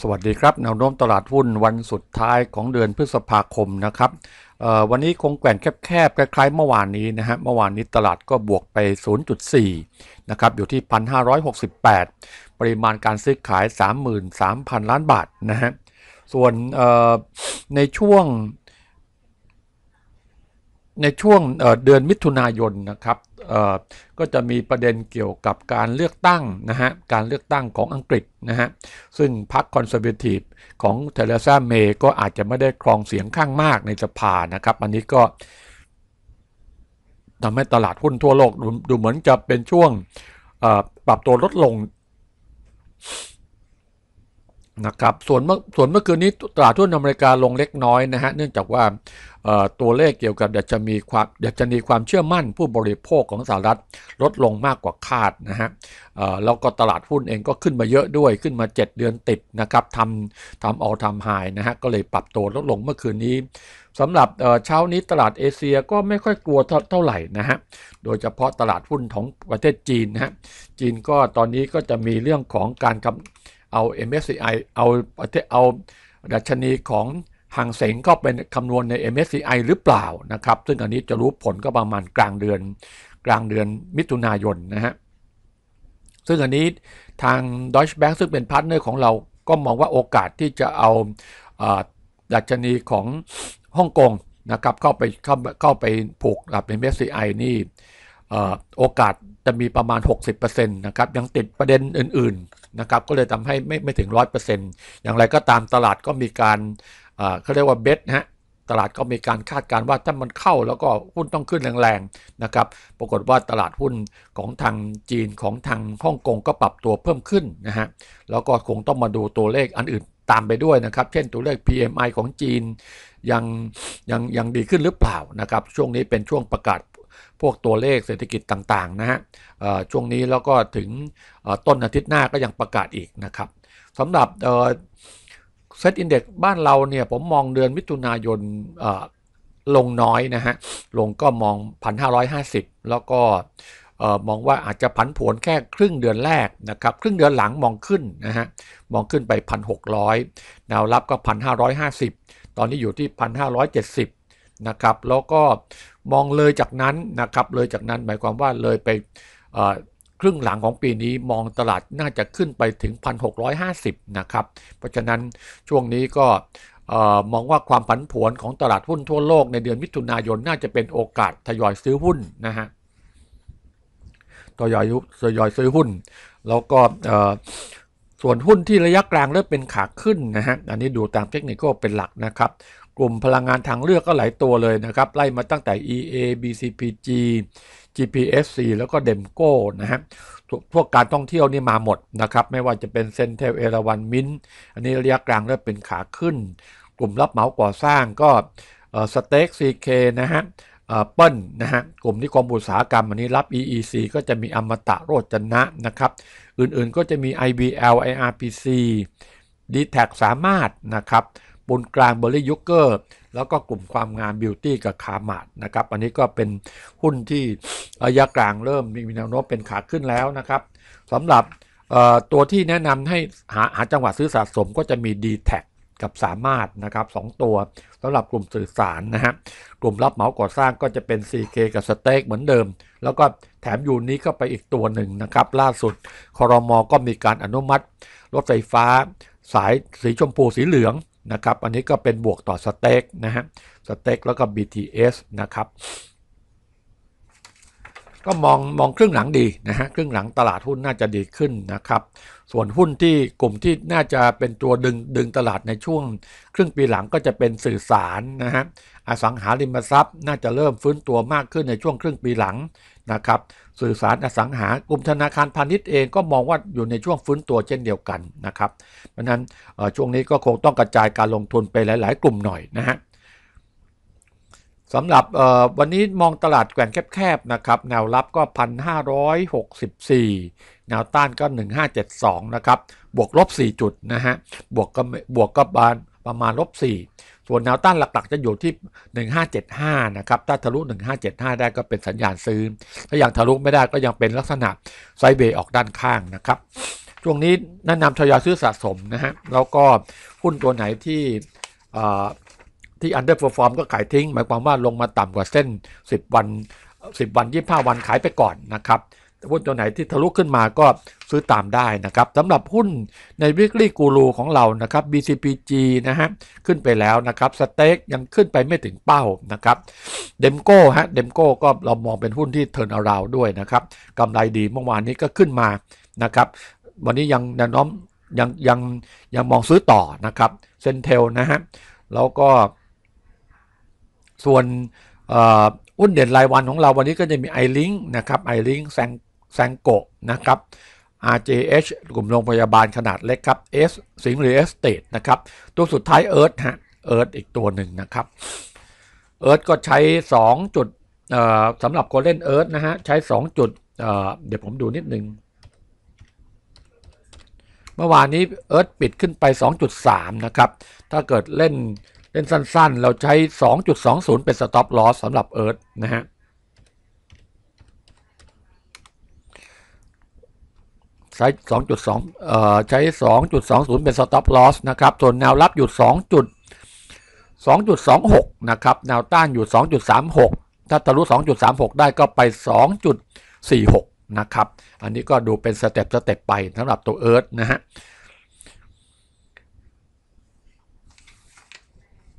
สวัสดีครับแนวโน้มตลาดหุ้นวันสุดท้ายของเดือนพฤษภาคมนะครับวันนี้คงแกว่งแคบๆคล้ายๆเมื่อวานนี้นะฮะเมื่อวานนี้ตลาดก็บวกไป 0.4 นะครับอยู่ที่ 1,568 ปริมาณการซื้อขาย 33,000 ล้านบาทนะฮะส่วนในช่วง ในช่วงเดือนมิถุนายนนะครับก็จะมีประเด็นเกี่ยวกับการเลือกตั้งนะฮะการเลือกตั้งของอังกฤษนะฮะซึ่งพรรคคอนเซอร์เวทีฟของเทเลซาเมย์ก็อาจจะไม่ได้ครองเสียงข้างมากในสภานะครับ อันนี้ก็ทำให้ตลาดหุ้นทั่วโลกดดูเหมือนจะเป็นช่วงปรับตัวลดลง นะครับส่วนเมื่อส่วนเมื่อคืนนี้ตลาดหุ้นอเมริกาลงเล็กน้อยนะฮะเนื่องจากว่าตัวเลขเกี่ยวกับดัชนีความดัชนีความเชื่อมั่นผู้บริโภคของสหรัฐลดลงมากกว่าคาดนะฮะแล้วก็ตลาดหุ้นเองก็ขึ้นมาเยอะด้วยขึ้นมา 7 เดือนติดนะครับทำทำออทำไฮนะฮะก็เลยปรับตัวลดลงเมื่อคืนนี้สำหรับเช้านี้ตลาดเอเชียก็ไม่ค่อยกลัวเท่าไหร่นะฮะโดยเฉพาะตลาดหุ้นของประเทศจีนนะฮะจีนก็ตอนนี้ก็จะมีเรื่องของการ เอา MSCI เอาเอาดัชนีของหางเสงก็เป็นคำนวณใน MSCI หรือเปล่านะครับ ซึ่งอันนี้จะรู้ผลก็ประมาณกลางเดือน กลางเดือนมิถุนายนนะฮะซึ่งอันนี้ทาง Deutsche Bank ซึ่งเป็นพาร์ทเนอร์ของเราก็มองว่าโอกาสที่จะเอาดัชนีของฮ่องกงนะครับเข้าไปเข้าเข้าไปผูกกับ MSCI นี่โอกาส จะมีประมาณ 60%นะครับยังติดประเด็นอื่นๆนะครับก็เลยทำให้ไม่ไม่ถึง 100%อย่างไรก็ตามตลาดก็มีการเขาเรียกว่าเบสฮะตลาดก็มีการคาดการณ์ว่าถ้ามันเข้าแล้วก็หุ้นต้องขึ้นแรงๆนะครับปรากฏว่าตลาดหุ้นของทางจีนของทางฮ่องกงก็ปรับตัวเพิ่มขึ้นนะฮะแล้วก็คงต้องมาดูตัวเลขอันอื่นตามไปด้วยนะครับ เช่นตัวเลข PMI ของจีนยังยังยังดีขึ้นหรือเปล่านะครับ ช่วงนี้เป็นช่วงประกาศ พวกตัวเลขเศรษฐกิจต่างๆนะฮะช่วงนี้แล้วก็ถึงต้นอาทิตย์หน้าก็ยังประกาศอีกนะครับสำหรับเซตอินเด็กบ้านเราเนี่ยผมมองเดือนมิถุนายนลงน้อยนะฮะลงก็มอง 1,550 แล้วก็มองว่าอาจจะผันผวนแค่ครึ่งเดือนแรกนะครับครึ่งเดือนหลังมองขึ้นนะฮะมองขึ้นไป 1,600 แนวรับก็ 1,550 ตอนนี้อยู่ที่ 1,570 นะครับแล้วก็มองเลยจากนั้นนะครับเลยจากนั้นหมายความว่าเลยไปครึ่งหลังของปีนี้มองตลาดน่าจะขึ้นไปถึง 1,650 นะครับ เพราะฉะนั้นช่วงนี้ก็มองว่าความผันผวนของตลาดหุ้นทั่วโลกในเดือนมิถุนายนน่าจะเป็นโอกาสทยอยซื้อหุ้นนะฮะทยอยทยอยซื้อหุ้น แล้วก็ ส่วนหุ้นที่ระยะกลางเริ่มเป็นขาขึ้นนะฮะ อันนี้ดูตามเทคนิคเป็นหลักนะครับ กลุ่มพลังงานทางเลือกก็หลายตัวเลยนะครับ ไล่มาตั้งแต่ EA BCPG GPSC แล้วก็เดมโก้นะฮะพวกการท่องเที่ยวนี่มาหมดนะครับ ไม่ว่าจะเป็นเซนเทลเอราวันมินอันนี้ระยะกลางเริ่มเป็นขาขึ้น กลุ่มรับเหมาก่อสร้างก็สเต็กซีเคนะฮะเปิ้ลนะฮะกลุ่มนิคมอุตสาหกรรมอันนี้รับ EEC ก็จะมีอมตะโรจนะนะครับ อื่นๆ ก็จะมี IBL IRPC d t a c สามารถนะครับบนกลางเบอร์รี่ยูเกอร์แล้วก็กลุ่มความงามบิวตี้กับคาร์มาดนะครับ อันนี้ก็เป็นหุ้นที่ระยะกลางเริ่มมีแนวโน้มเป็นขาขึ้นแล้วนะครับสำหรับตัวที่แนะนำให้หาหาจังหวะซื้อสะสมก็จะมี d t แท กับสามารถนะครับสตัวสำหรับกลุ่มสื่อสารนะฮะกลุ่มรับเหมาก่อสร้างก็จะเป็น CK กับสเต็กเหมือนเดิม แล้วก็แถมยูนี้ก็ไปอีกตัวหนึ่งนะครับ ล่าสุดคอรมอก็มีการอนุมัติ รถไฟฟ้า สายสีชมพูสีเหลืองนะครับ อันนี้ก็เป็นบวกต่อสเต็กนะฮะสเต็กแล้วก็ BTS นะครับ ก็มองมองครึ่งหลังดีนะฮะครึ่งหลังตลาดหุ้นน่าจะดีขึ้นนะครับ ส่วนหุ้นที่กลุ่มที่น่าจะเป็นตัวดึงดึงตลาดในช่วง ครึ่งปีหลังก็จะเป็นสื่อสารนะฮะอสังหาริมทรัพย์ น่าจะเริ่มฟื้นตัวมากขึ้นในช่วงครึ่งปีหลังนะครับ สื่อสารอสังหากลุ่มธนาคารพาณิชย์เองก็มองว่าอยู่ในช่วงฟื้นตัวเช่นเดียวกันนะครับเพราะนั้นช่วงนี้ก็คงต้องกระจายการลงทุนไปหลาย ๆ กลุ่มหน่อยนะฮะ สำหรับวันนี้มองตลาดแกว่งแคบๆนะครับแนวรับก็ 1,564 แนวต้านก็ 1572 นะครับ บวกลบ 4 จุดนะฮะบวกก็บวกก็บานประมาณลบ 4 ส่วนแนวต้านหลักๆ จะอยู่ที่ 1575 นะครับ ถ้าทะลุ 1575 ได้ก็เป็นสัญญาณซื้อ ถ้ายังทะลุไม่ได้ก็ยังเป็นลักษณะไซเบย์ออกด้านข้างนะครับ ช่วงนี้แนะนำทยอยซื้อสะสมนะฮะแล้วก็หุ้นตัวไหนที่ ที่ underperform ก็ขายทิ้ง หมายความว่าลงมาต่ำกว่าเส้น 10 วัน 10 วัน 25 วันขายไปก่อนนะครับหุ้นตัวไหนที่ทะลุขึ้นมาก็ซื้อตามได้นะครับสำหรับหุ้นใน weekly g u r ของเรานะครับ BCPG นะฮะขึ้นไปแล้วนะครับสเต็กยังขึ้นไปไม่ถึงเป้านะครับเดมโก้ฮะเดมโก้ก็เรามองเป็นหุ้นที่เทิร์นอราวด้วยนะครับกำไรดีเมื่อวานนี้ก็ขึ้นมานะครับวันนี้ยังแนวโน้มยังยังยังมองซื้อต่อนะครับเซนเทลนะฮะแล้วก็ ส่วนหุ้นเด่นรายวันของเราวันนี้ก็จะมี iLink นะครับ iLink แซงแซงโกนะครับ RJH กลุ่มโรงพยาบาลขนาดเล็กครับ S สิงห์หรือ Estate นะครับ ตัวสุดท้าย Earth ฮะ Earth อีกตัวหนึ่งนะครับ Earth ก็ใช้ 2 จุดสำหรับคนเล่น Earth นะฮะ ใช้ 2 จุดเเดี๋ยวผมดูนิดนึง เมื่อวานนี้ Earth ปิดขึ้นไป 2.3 นะครับ ถ้าเกิดเล่น เล่นสั้นๆ เราใช้ 2.20 เป็น stop loss สำหรับ Earth นะฮะ ใช้ 2.2 เอ่อ ใช้ 2.20 เป็น stop loss นะครับ ส่วนแนวรับอยู่ 2.226 นะครับ แนวต้านอยู่ 2.36 ถ้าทะลุ 2.36 ได้ก็ไป 2.46 นะครับ อันนี้ก็ดูเป็นสเต็ปสเต็ปไปสำหรับตัวเอิร์ธนะฮะ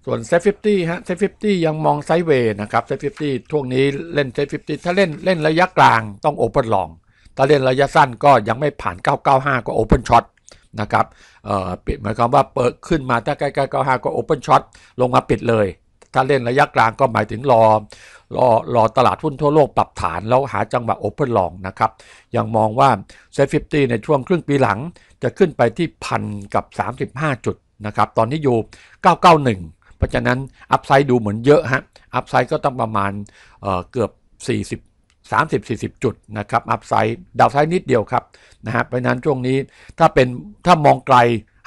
ส่วนเซฟฟิฟตี้ฮะเซฟฟิฟตี้ยังมองไซด์เวย์นะครับเซฟฟิฟตี้ช่วงนี้เล่นเซฟฟิฟตี้ถ้าเล่นเล่นระยะกลางต้องโอเปนลอง ถ้าเล่นระยะสั้นก็ยังไม่ผ่าน 995 ก็ Open Shot นะครับเอ่อปิดหมายความว่าเปิดขึ้นมาถ้าใกล้ๆ95 ก็ Open Shot ลงมาปิดเลย ถ้าเล่นระยะกลางก็หมายถึงรอรอรอตลาดหุ้นทั่วโลกปรับฐานแล้วหาจังหวะ Open Long นะครับ ยังมองว่า s ซฟ50ในช่วงครึ่งปีหลังจะขึ้นไปที่พันกับ 35 จุดนะครับ ตอนนี้อยู่ 991เพ ราะฉะนั้นอัพไซด์ดูเหมือนเยอะฮะอัพไซด์ก็ต้องประมาณเเกือบ 40 30-40 จุดนะครับอัพไซด์ดาวไซด์นิดเดียวครับนะฮะเพราะนั้นช่วงนี้ถ้าเป็นถ้ามองไกล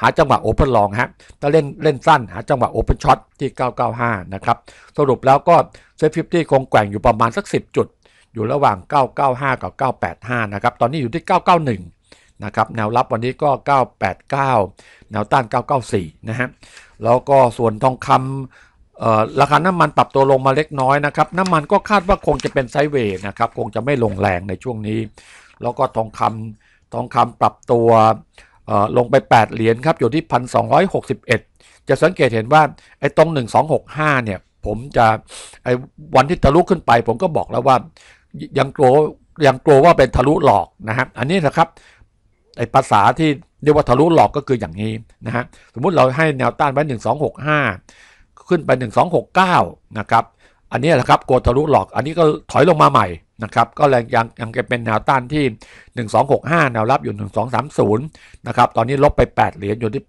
หาจังหวะโอเพนลองฮะถ้าเล่นเล่นสั้นหาจังหวะโอเพนช็อตที่ 995 นะครับ สรุปแล้วก็เซฟฟิฟตี้คงแกว่งอยู่ประมาณสัก 10 จุด อยู่ระหว่าง 995 กับ 985 นะครับ ตอนนี้อยู่ที่ 991 นะครับแนวรับวันนี้ก็ 989 แนวต้าน 994 นะฮะแล้วก็ส่วนทองคำราคาน้ำมันปรับตัวลงมาเล็กน้อยนะครับน้ำมันก็คาดว่าคงจะเป็นไซเวย์นะครับคงจะไม่ลงแรงในช่วงนี้ แล้วก็ทองคำทองคำปรับตัวลงไป 8 เหรียญครับอยู่ที่ 1,261 จะสังเกตเห็นว่าไอ้ตรง 1265 เนี่ยผมจะไอ้วันที่ทะลุขึ้นไป ผมก็บอกแล้วว่ายังกลัวยังกลัวว่าเป็นทะลุหลอกนะครับอันนี้นะครับ ไอ้ภาษาที่เรียกว่าทะลุหลอกก็คืออย่างนี้นะฮะสมมุติเราให้แนวต้านไว้ 1265 ขึ้นไป 1269 นะครับ อันนี้แหละครับโกทะลุหลอก อันนี้ก็ถอยลงมาใหม่นะครับ ก็แรงยังยังเป็นแนวต้านที่ 1265 แนวรับอยู่ 1230 นะครับ ตอนนี้ลบไป 8 เหรียญอยู่ที่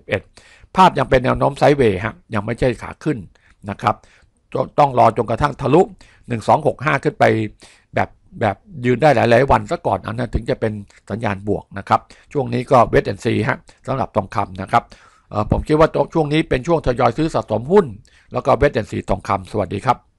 1261 ภาพยังเป็นแนวโน้มไซด์เวย์ฮะ ยังไม่ใช่ขาขึ้นนะครับ ต้องรอจนกระทั่งทะลุ 1265 ขึ้นไปแบบ แบบยืนได้หลาย ๆ วันซะก่อนอันนั้นถึงจะเป็นสัญญาณบวกนะครับ ช่วงนี้ก็เวทแอนซีฮะสำหรับทองคำนะครับผมคิดว่าช่วงนี้เป็นช่วงทยอยซื้อสะสมหุ้น แล้วก็เวทแอนซีทองคำสวัสดีครับ